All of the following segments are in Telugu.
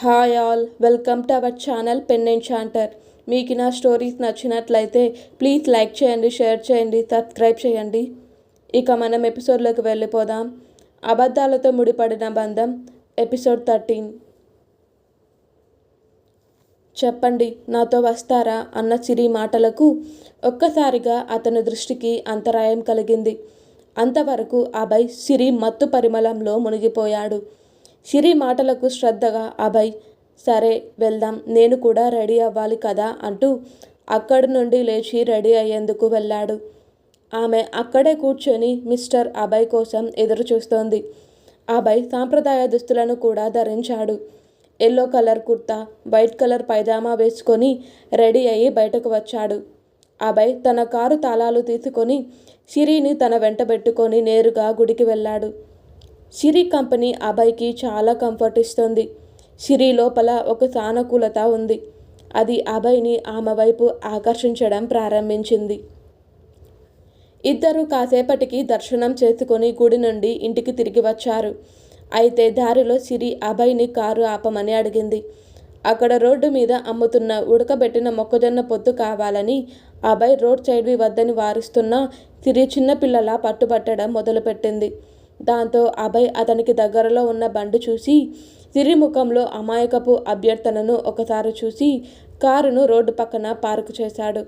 Hi all welcome to our channel pen enchanter మీకు నా స్టోరీస్ నచ్చినట్లయితే ప్లీజ్ లైక్ చేయండి షేర్ చేయండి సబ్స్క్రైబ్ చేయండి. ఇక మనం ఎపిసోడ్లోకి వెళ్ళిపోదాం. అబద్ధాలతో ముడిపడిన బంధం ఎపిసోడ్ థర్టీన్. చెప్పండి నాతో వస్తారా అన్న సిరి మాటలకు ఒక్కసారిగా అతని దృష్టికి అంతరాయం కలిగింది. అంతవరకు అభయ్ సిరి మత్తు పరిమళంలో మునిగిపోయాడు. షిరి మాటలకు శ్రద్ధగా అభయ్ సరే వెళ్దాం నేను కూడా రెడీ అవ్వాలి కదా అంటూ అక్కడి నుండి లేచి రెడీ అయ్యేందుకు వెళ్ళాడు. ఆమె అక్కడే కూర్చొని మిస్టర్ అభయ్ కోసం ఎదురు చూస్తోంది. అభయ్ సాంప్రదాయ దుస్తులను కూడా ధరించాడు. Yellow colour kurta white colour pyjama వేసుకొని రెడీ అయ్యి బయటకు వచ్చాడు. అభయ్ తన కారు తాళాలు తీసుకొని సిరిని తన వెంట పెట్టుకొని నేరుగా గుడికి వెళ్ళాడు. సిరి కంపెనీ అభయ్కి చాలా కంఫర్ట్ ఇస్తుంది. సిరి లోపల ఒక సానుకూలత ఉంది. అది అభయ్ని ఆమె వైపు ఆకర్షించడం ప్రారంభించింది. ఇద్దరు కాసేపటికి దర్శనం చేసుకొని గుడి నుండి ఇంటికి తిరిగి వచ్చారు. అయితే దారిలో సిరి అభయ్ని కారు ఆపమని అడిగింది. అక్కడ రోడ్డు మీద అమ్ముతున్న ఉడకబెట్టిన మొక్కజొన్న పొత్తు కావాలని అభయ్ రోడ్ సైడ్వి వద్దని వారిస్తున్నా సిరి చిన్నపిల్లలా పట్టుబట్టడం మొదలుపెట్టింది. దాంతో అభయ్ అతనికి దగ్గరలో ఉన్న బండి చూసి సిరి ముఖంలో అమాయకపు అభ్యర్థనను ఒకసారి చూసి కారును రోడ్డు పక్కన పార్కు చేశాడు.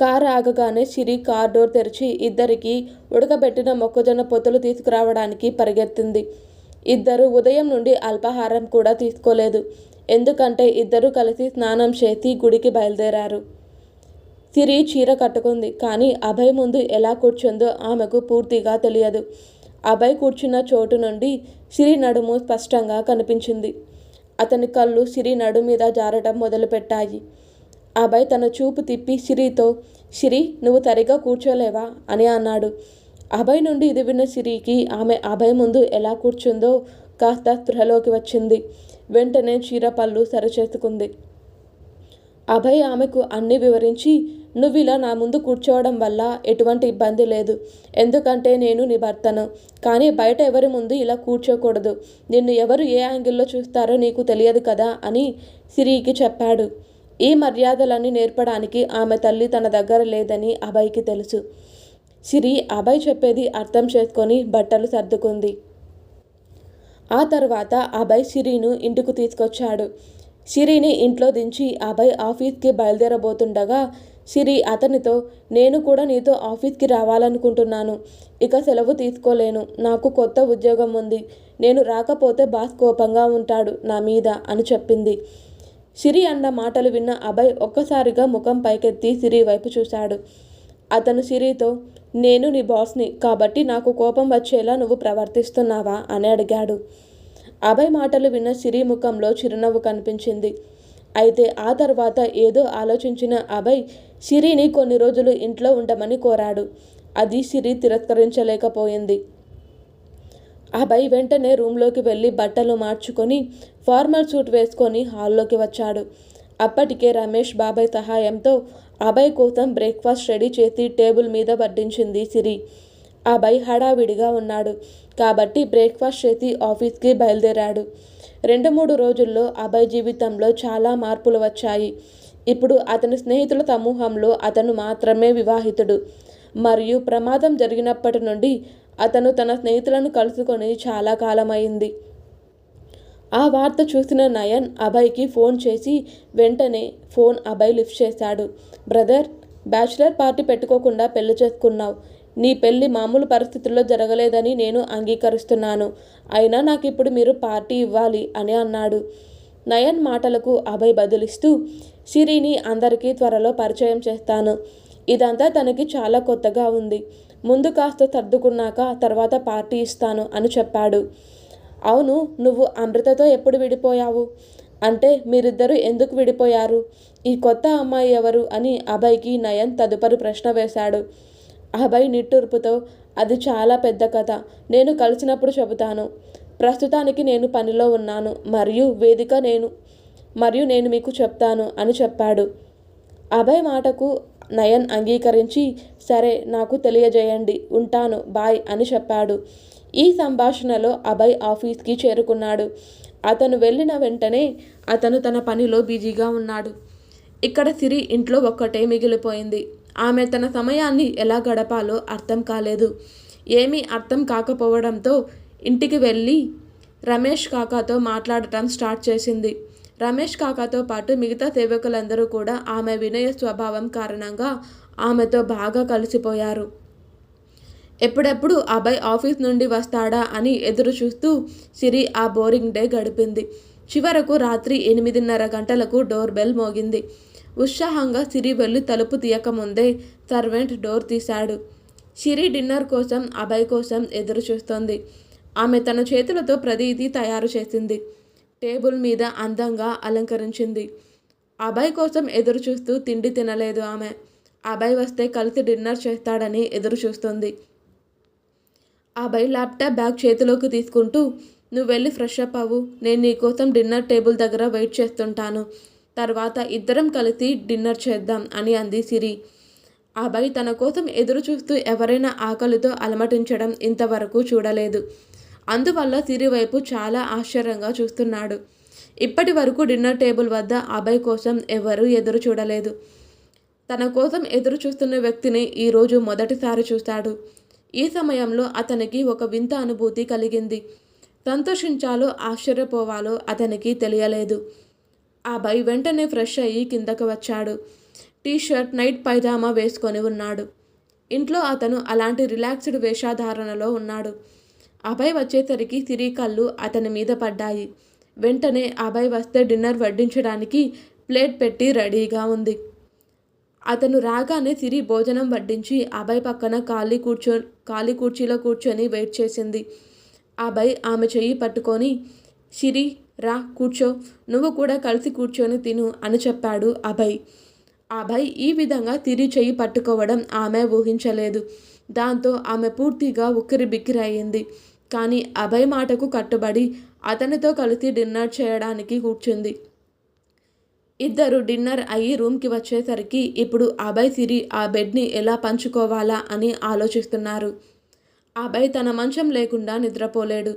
కారు ఆగగానే సిరి కార్ డోర్ తెరిచి ఇద్దరికి ఉడకబెట్టిన మొక్కజొన్న పొత్తులు తీసుకురావడానికి పరిగెత్తింది. ఇద్దరు ఉదయం నుండి అల్పాహారం కూడా తీసుకోలేదు. ఎందుకంటే ఇద్దరు కలిసి స్నానం చేసి గుడికి బయలుదేరారు. సిరి చీర కట్టుకుంది. కానీ అభయ్ ముందు ఎలా కూర్చుందో ఆమెకు పూర్తిగా తెలియదు. అభయ్ కూర్చున్న చోటు నుండి సిరి నడుము స్పష్టంగా కనిపించింది. అతని కళ్ళు సిరి నడు మీద జారటం మొదలుపెట్టాయి. అభయ్ తన చూపు తిప్పి సిరితో సిరి నువ్వు సరిగా కూర్చోలేవా? అని అన్నాడు. అభయ్ నుండి ఇది విన్న సిరికి ఆమె అభయ్ ముందు ఎలా కూర్చుందో కాస్త స్పృహలోకి వచ్చింది. వెంటనే చీర పళ్ళు సరిచేసుకుంది. అభయ్ ఆమెకు అన్ని వివరించి నువ్వు ఇలా నా ముందు కూర్చోవడం వల్ల ఎటువంటి ఇబ్బంది లేదు. ఎందుకంటే నేను నీ భర్తను. కానీ బయట ఎవరి ముందు ఇలా కూర్చోకూడదు. నిన్ను ఎవరు ఏ యాంగిల్లో చూస్తారో నీకు తెలియదు కదా అని సిరికి చెప్పాడు. ఈ మర్యాదలన్నీ నేర్పడానికి ఆమె తల్లి తన దగ్గర లేదని అభయ్కి తెలుసు. సిరి అభయ్ చెప్పేది అర్థం చేసుకొని బట్టలు సర్దుకుంది. ఆ తర్వాత అభయ్ సిరిను ఇంటికి తీసుకొచ్చాడు. సిరిని ఇంట్లో దించి అభయ్ ఆఫీస్కి బయలుదేరబోతుండగా సిరి అతనితో నేను కూడా నీతో ఆఫీస్కి రావాలనుకుంటున్నాను. ఇక సెలవు తీసుకోలేను. నాకు కొత్త ఉద్యోగం ఉంది. నేను రాకపోతే బాస్ కోపంగా ఉంటాడు నా మీద అని చెప్పింది. సిరి అన్న మాటలు విన్న అభయ్ ఒక్కసారిగా ముఖం పైకెత్తి సిరి వైపు చూశాడు. అతను సిరితో నేను నీ బాస్ని కాబట్టి నాకు కోపం వచ్చేలా నువ్వు ప్రవర్తిస్తున్నావా? అని అడిగాడు. అభయ్ మాటలు విన్న సిరి ముఖంలో చిరునవ్వు కనిపించింది. అయితే ఆ తర్వాత ఏదో ఆలోచించిన అభయ్ సిరిని కొన్ని రోజులు ఇంట్లో ఉండమని కోరాడు. అది సిరి తిరస్కరించలేకపోయింది. అభయ్ వెంటనే రూమ్లోకి వెళ్ళి బట్టలు మార్చుకొని ఫార్మల్ సూట్ వేసుకొని హాల్లోకి వచ్చాడు. అప్పటికే రమేష్ బాబాయ్ సహాయంతో అభయ్ కోసం బ్రేక్ఫాస్ట్ రెడీ చేసి టేబుల్ మీద వడ్డించింది సిరి. అభయ్ హడావిడిగా ఉన్నాడు. కాబట్టి బ్రేక్ఫాస్ట్ చేసి ఆఫీస్కి బయలుదేరాడు. రెండు మూడు రోజుల్లో అభయ్ జీవితంలో చాలా మార్పులు వచ్చాయి. ఇప్పుడు అతని స్నేహితుల సమూహంలో అతను మాత్రమే వివాహితుడు. మరియు ప్రమాదం జరిగినప్పటి నుండి అతను తన స్నేహితులను కలుసుకొని చాలా కాలమైంది. ఆ వార్త చూసిన నయన్ అభయ్కి ఫోన్ చేసి వెంటనే ఫోన్ అభయ్ లిఫ్ట్ చేశాడు. బ్రదర్ బ్యాచిలర్ పార్టీ పెట్టుకోకుండా పెళ్ళి చేసుకున్నావు. నీ పెళ్ళి మామూలు పరిస్థితుల్లో జరగలేదని నేను అంగీకరిస్తున్నాను. అయినా నాకు ఇప్పుడు మీరు పార్టీ ఇవ్వాలి అని అన్నాడు. నయన్ మాటలకు అభయ్ బదులిస్తూ సిరిని అందరికీ త్వరలో పరిచయం చేస్తాను. ఇదంతా తనకి చాలా కొత్తగా ఉంది. ముందు కాస్త సర్దుకున్నాక తర్వాత పార్టీ ఇస్తాను అని చెప్పాడు. అవును నువ్వు అమృతతో ఎప్పుడు విడిపోయావు? అంటే మీరిద్దరూ ఎందుకు విడిపోయారు? ఈ కొత్త అమ్మాయి ఎవరు? అని అభయ్కి నయన్ తదుపరి ప్రశ్న వేశాడు. అభయ్ నిట్టూర్పుతో అది చాలా పెద్ద కథ. నేను కలిసినప్పుడు చెబుతాను. ప్రస్తుతానికి నేను పనిలో ఉన్నాను. మరియు వేదిక నేను మరియు నేను మీకు చెప్తాను అని చెప్పాడు. అభయ్ మాటకు నయన్ అంగీకరించి సరే నాకు తెలియజేయండి ఉంటాను బాయ్ అని చెప్పాడు. ఈ సంభాషణలో అభయ్ ఆఫీస్కి చేరుకున్నాడు. అతను వెళ్ళిన వెంటనే అతను తన పనిలో బిజీగా ఉన్నాడు. ఇక్కడ సిరి ఇంట్లో ఒక్కటే మిగిలిపోయింది. ఆమె తన సమయాన్ని ఎలా గడపాలో అర్థం కాలేదు. ఏమీ అర్థం కాకపోవడంతో ఇంటికి వెళ్ళి రమేష్ కాకాతో మాట్లాడటం స్టార్ట్ చేసింది. రమేష్ కాకాతో పాటు మిగతా సేవకులందరూ కూడా ఆమె వినయ స్వభావం కారణంగా ఆమెతో బాగా కలిసిపోయారు. ఎప్పుడెప్పుడు అబ్బాయి ఆఫీస్ నుండి వస్తాడా అని ఎదురు చూస్తూ సిరి ఆ బోరింగ్ డే గడిపింది. చివరకు రాత్రి ఎనిమిదిన్నర గంటలకు డోర్ బెల్ మోగింది. ఉత్సాహంగా సిరి వెళ్ళి తలుపు తీయకముందే సర్వెంట్ డోర్ తీశాడు. సిరి డిన్నర్ కోసం అభయ్ కోసం ఎదురు చూస్తోంది ఆమె తన చేతులతో ప్రతిదీ తయారు చేసింది. టేబుల్ మీద అందంగా అలంకరించింది. అభయ్ కోసం ఎదురు చూస్తూ తిండి తినలేదు ఆమె. అభయ్ వస్తే కలిసి డిన్నర్ చేస్తాడని ఎదురు చూస్తుంది అభయ్ ల్యాప్టాప్ బ్యాగ్ చేతిలోకి తీసుకుంటూ నువ్వు వెళ్ళి ఫ్రెష్ అప్ అవ్వు. నేను నీకోసం డిన్నర్ టేబుల్ దగ్గర వెయిట్ చేస్తుంటాను. తర్వాత ఇద్దరం కలిసి డిన్నర్ చేద్దాం అని అంది సిరి. అభయ్ తన కోసం ఎదురు చూస్తూ ఎవరైనా ఆకలితో అలమటించడం ఇంతవరకు చూడలేదు. అందువల్ల సిరి వైపు చాలా ఆశ్చర్యంగా చూస్తున్నాడు. ఇప్పటి వరకు డిన్నర్ టేబుల్ వద్ద అభయ్ కోసం ఎవరూ ఎదురు చూడలేదు. తన కోసం ఎదురు చూస్తున్న వ్యక్తిని ఈరోజు మొదటిసారి చూశాడు ఈ సమయంలో అతనికి ఒక వింత అనుభూతి కలిగింది. సంతోషించాలో ఆశ్చర్యపోవాలో అతనికి తెలియలేదు. అభయ్ వెంటనే ఫ్రెష్ అయ్యి కిందకు వచ్చాడు. టీ షర్ట్ నైట్ పైజామా వేసుకొని ఉన్నాడు. ఇంట్లో అతను అలాంటి రిలాక్స్డ్ వేషధారణలో ఉన్నాడు. అభయ్ వచ్చేసరికి సిరి కళ్ళు అతని మీద పడ్డాయి. వెంటనే అభయ్ వస్తే డిన్నర్ వడ్డించడానికి ప్లేట్ పెట్టి రెడీగా ఉంది. అతను రాగానే సిరి భోజనం వడ్డించి అభయ్ పక్కన ఖాళీ కూర్చో ఖాళీ కుర్చీలో కూర్చొని వెయిట్ చేసింది. అభయ్ ఆమె చెయ్యి పట్టుకొని సిరి రా కూర్చో. నువ్వు కూడా కలిసి కూర్చొని తిను అని చెప్పాడు అభయ్. అభయ్ ఈ విధంగా తిరి చెయ్యి పట్టుకోవడం ఆమె ఊహించలేదు. దాంతో ఆమె పూర్తిగా ఉక్కిరి బిక్కిరి అయింది కానీ అభయ్ మాటకు కట్టుబడి అతనితో కలిసి డిన్నర్ చేయడానికి కూర్చుంది. ఇద్దరు డిన్నర్ అయ్యి రూమ్కి వచ్చేసరికి ఇప్పుడు అభయ్ సిరి ఆ బెడ్ని ఎలా పంచుకోవాలా అని ఆలోచిస్తున్నారు. అభయ్ తన మంచం లేకుండా నిద్రపోలేడు.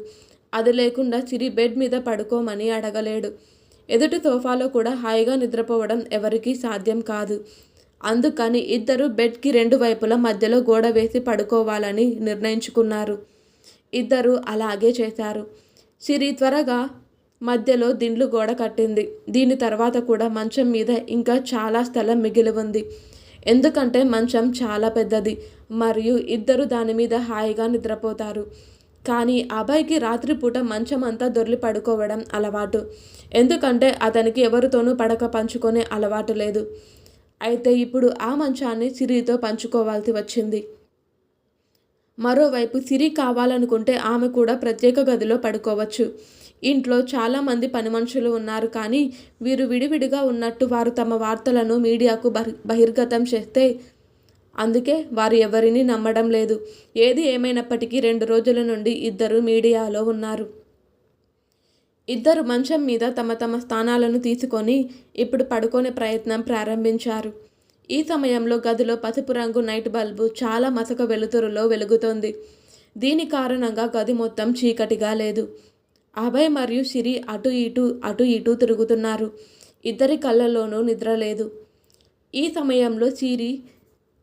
అది లేకుండా సిరి బెడ్ మీద పడుకోమని అడగలేడు. ఎదుటి సోఫాలో కూడా హాయిగా నిద్రపోవడం ఎవరికీ సాధ్యం కాదు. అందుకని ఇద్దరు బెడ్కి రెండు వైపుల మధ్యలో గోడ వేసి పడుకోవాలని నిర్ణయించుకున్నారు. ఇద్దరు అలాగే చేశారు. సిరి త్వరగా మధ్యలో దిండ్లు గోడ కట్టింది. దీని తర్వాత కూడా మంచం మీద ఇంకా చాలా స్థలం మిగిలి ఉంది. ఎందుకంటే మంచం చాలా పెద్దది. మరియు ఇద్దరు దాని మీద హాయిగా నిద్రపోతారు. కానీ అబ్బాయికి రాత్రిపూట మంచం అంతా దొర్లి పడుకోవడం అలవాటు. ఎందుకంటే అతనికి ఎవరితోనూ పడక పంచుకునే అలవాటు లేదు. అయితే ఇప్పుడు ఆ మంచాన్ని సిరితో పంచుకోవాల్సి వచ్చింది. మరోవైపు సిరి కావాలనుకుంటే ఆమె కూడా ప్రత్యేక గదిలో పడుకోవచ్చు. ఇంట్లో చాలామంది పని మనుషులు ఉన్నారు కానీ వీరు విడివిడిగా ఉన్నట్టు వారు తమ వార్తలను మీడియాకు బహిర్గతం చేస్తే అందుకే వారు ఎవరిని నమ్మడం లేదు. ఏది ఏమైనప్పటికీ రెండు రోజుల నుండి ఇద్దరు మీడియాలో ఉన్నారు. ఇద్దరు మంచం మీద తమ తమ స్థానాలను తీసుకొని ఇప్పుడు పడుకునే ప్రయత్నం ప్రారంభించారు. ఈ సమయంలో గదిలో పసుపు రంగు నైట్ బల్బు చాలా మసక వెలుతురులో వెలుగుతోంది. దీని కారణంగా గది మొత్తం చీకటిగా లేదు. అభయ్ మరియు సిరి అటు ఇటు అటు ఇటు తిరుగుతున్నారు. ఇద్దరి కళ్ళల్లోనూ నిద్ర లేదు. ఈ సమయంలో సిరి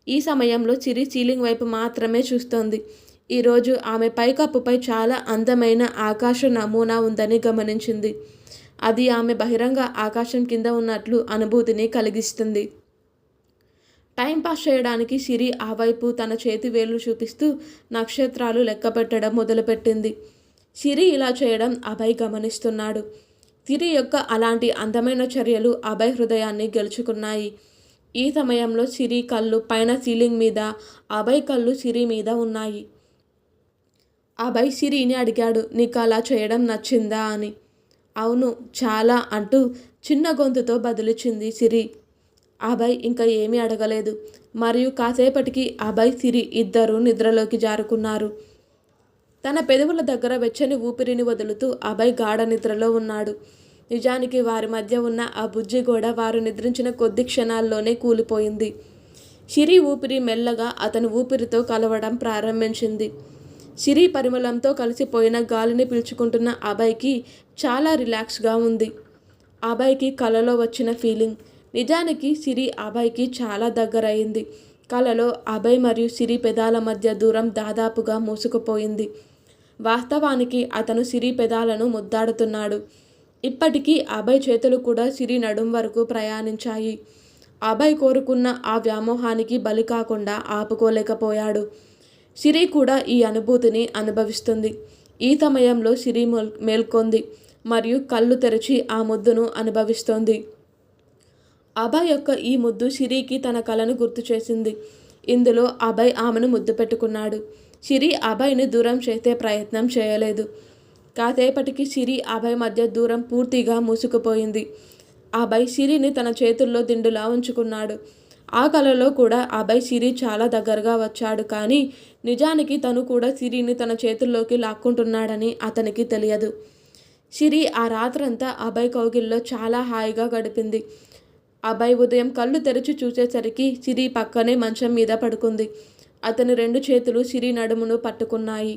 ఈ సమయంలో చిరి సీలింగ్ వైపు మాత్రమే చూస్తోంది. ఈరోజు ఆమె పైకప్పుపై చాలా అందమైన ఆకాశ నమూనా ఉందని గమనించింది. అది ఆమె బహిరంగ ఆకాశం కింద ఉన్నట్లు అనుభూతిని కలిగిస్తుంది. టైంపాస్ చేయడానికి సిరి ఆ వైపు తన చేతి వేలు చూపిస్తూ నక్షత్రాలు లెక్కపెట్టడం మొదలుపెట్టింది. సిరి ఇలా చేయడం అభయ్ గమనిస్తున్నాడు. సిరి యొక్క అలాంటి అందమైన చర్యలు అభయ్ హృదయాన్ని గెలుచుకున్నాయి. ఈ సమయంలో సిరి కళ్ళు పైన సీలింగ్ మీద అభయ్ కళ్ళు సిరి మీద ఉన్నాయి. అభయ్ సిరిని అడిగాడు నీకు అలా చేయడం నచ్చిందా? అని. అవును చాలా అంటూ చిన్న గొంతుతో బదిలిచ్చింది సిరి. అభయ్ ఇంకా ఏమీ అడగలేదు. మరియు కాసేపటికి అభయ్ సిరి ఇద్దరూ నిద్రలోకి జారుకున్నారు. తన పెదవుల దగ్గర వెచ్చని ఊపిరిని వదులుతూ అభయ్ గాఢ నిద్రలో ఉన్నాడు. నిజానికి వారి మధ్య ఉన్న ఆ బుజ్జి గోడ వారు నిద్రించిన కొద్ది క్షణాల్లోనే కూలిపోయింది. షిరి ఊపిరి మెల్లగా అతని ఊపిరితో కలవడం ప్రారంభించింది. సిరి పరిమళంతో కలిసిపోయిన గాలిని పీల్చుకుంటున్న అభయ్కి చాలా రిలాక్స్గా ఉంది. అభయ్కి కలలో వచ్చిన ఫీలింగ్. నిజానికి సిరి అభయ్కి చాలా దగ్గరయింది. కలలో అభయ్ మరియు సిరి పెదాల మధ్య దూరం దాదాపుగా మూసుకుపోయింది. వాస్తవానికి అతను సిరి పెదాలను ముద్దాడుతున్నాడు. ఇప్పటికీ అభయ్ చేతులు కూడా సిరి నడుం వరకు ప్రయాణించాయి. అభయ్ కోరుకున్న ఆ వ్యామోహానికి బలి కాకుండా ఆపుకోలేకపోయాడు. సిరి కూడా ఈ అనుభూతిని అనుభవిస్తుంది. ఈ సమయంలో సిరి మేల్కొంది మరియు కళ్ళు తెరిచి ఆ ముద్దును అనుభవిస్తోంది. అభయ్ యొక్క ఈ ముద్దు సిరికి తన కలను గుర్తు చేసింది. ఇందులో అభయ్ ఆమెను ముద్దు పెట్టుకున్నాడు. సిరి అభయ్ని దూరం చేసే ప్రయత్నం చేయలేదు. కాసేపటికి సిరి అభయ్ మధ్య దూరం పూర్తిగా మూసుకుపోయింది. అభయ్ సిరిని తన చేతుల్లో దిండులా ఉంచుకున్నాడు. ఆ కలలో కూడా అభయ్ సిరి చాలా దగ్గరగా వచ్చాడు కానీ నిజానికి తను కూడా సిరిని తన చేతుల్లోకి లాక్కుంటున్నాడని అతనికి తెలియదు. సిరి ఆ రాత్రంతా అభయ్ కౌగిల్లో చాలా హాయిగా గడిపింది. అభయ్ ఉదయం కళ్ళు తెరిచి చూసేసరికి సిరి పక్కనే మంచం మీద పడుకుంది. అతని రెండు చేతులు సిరి నడుమును పట్టుకున్నాయి.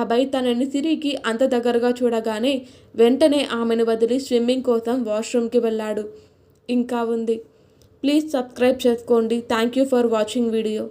అభయ్ తనని తిరిగి అంత దగ్గరగా చూడగానే వెంటనే ఆమెను వదిలి స్విమ్మింగ్ కోసం వాష్రూమ్కి వెళ్ళాడు. ఇంకా ఉంది. ప్లీజ్ సబ్స్క్రైబ్ చేసుకోండి. Thank you for watching video.